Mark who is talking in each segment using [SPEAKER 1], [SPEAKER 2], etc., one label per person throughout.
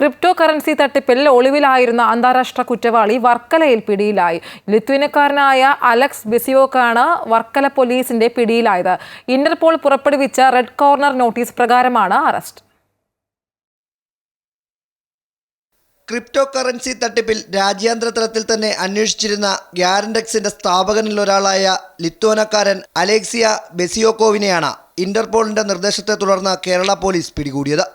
[SPEAKER 1] Crypto currency തട്ടിപ്പിൽ ഒളിവിലായിരുന്ന അന്താരാഷ്ട്ര കുറ്റവാളി വർക്കലയിൽ പിടിയിലായി. ലിത്വിനക്കാരനായ അലക്സ് ബെസിയോക്കാണ് വർക്കല പോലീസിന്റെ പിടിയിലായത്. ഇന്റർപോൾ പുറപ്പെടുവിച്ച റെഡ് കോർണർ നോട്ടീസ് പ്രകാരമാണ് അറസ്റ്റ്.
[SPEAKER 2] ക്രിപ്റ്റോ കറൻസി തട്ടിപ്പിൽ രാജ്യാന്തര തലത്തിൽ തന്നെ അന്വേഷിച്ചിരുന്ന ഗ്യാരൻഡെക്സിന്റെ സ്ഥാപകനിൽ ഒരാളായ ലിത്വനക്കാരൻ അലേക്സിയ ബെസിയോക്കോവിനെയാണ് ഇന്റർപോളിന്റെ നിർദ്ദേശത്തെ തുടർന്ന് കേരള പോലീസ് പിടികൂടിയത്.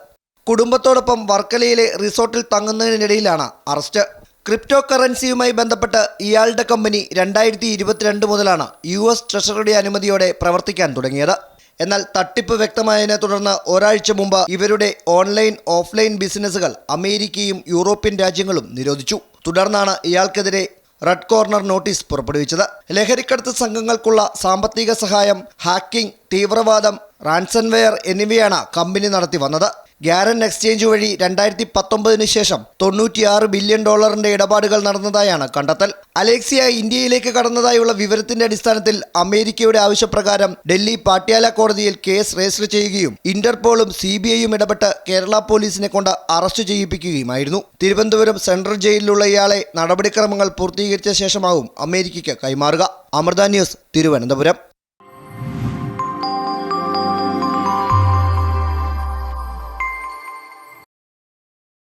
[SPEAKER 2] കുടുംബത്തോടൊപ്പം വർക്കലയിലെ റിസോർട്ടിൽ തങ്ങുന്നതിനിടയിലാണ് അറസ്റ്റ്. ക്രിപ്റ്റോ കറൻസിയുമായി ബന്ധപ്പെട്ട് ഇയാളുടെ കമ്പനി രണ്ടായിരത്തി ഇരുപത്തിരണ്ട് മുതലാണ് യു എസ് ട്രഷറിയുടെ അനുമതിയോടെ പ്രവർത്തിക്കാൻ തുടങ്ങിയത്. എന്നാൽ തട്ടിപ്പ് വ്യക്തമായതിനെ തുടർന്ന് ഒരാഴ്ച മുമ്പ് ഇവരുടെ ഓൺലൈൻ ഓഫ്ലൈൻ ബിസിനസ്സുകൾ അമേരിക്കയും യൂറോപ്യൻ രാജ്യങ്ങളും നിരോധിച്ചു. തുടർന്നാണ് ഇയാൾക്കെതിരെ റെഡ് കോർണർ നോട്ടീസ് പുറപ്പെടുവിച്ചത്. ലഹരിക്കടത്ത് സംഘങ്ങൾക്കുള്ള സാമ്പത്തിക സഹായം ഹാക്കിംഗ് തീവ്രവാദം റാൻസൺവെയർ എന്നിവയാണ് കമ്പനി നടത്തി വന്നത് ഗ്യാരൻ എക്സ്ചേഞ്ച് വഴി രണ്ടായിരത്തി പത്തൊമ്പതിന് ശേഷം തൊണ്ണൂറ്റിയാറ് ബില്യൺ ഡോളറിന്റെ ഇടപാടുകൾ നടന്നതായാണ് കണ്ടെത്തൽ. അലേക്സിയ ഇന്ത്യയിലേക്ക് കടന്നതായുള്ള വിവരത്തിന്റെ അടിസ്ഥാനത്തിൽ അമേരിക്കയുടെ ആവശ്യപ്രകാരം ഡൽഹി പാട്യാല കോടതിയിൽ കേസ് രജിസ്റ്റർ ചെയ്യുകയും ഇന്റർപോളും സി ബി ഐയും ഇടപെട്ട് കേരള പോലീസിനെ കൊണ്ട് അറസ്റ്റ് ചെയ്യിപ്പിക്കുകയുമായിരുന്നു. തിരുവനന്തപുരം സെൻട്രൽ ജയിലിലുള്ള ഇയാളെ നടപടിക്രമങ്ങൾ പൂർത്തീകരിച്ച ശേഷമാവും അമേരിക്കയ്ക്ക് കൈമാറുക. അമൃത ന്യൂസ് തിരുവനന്തപുരം.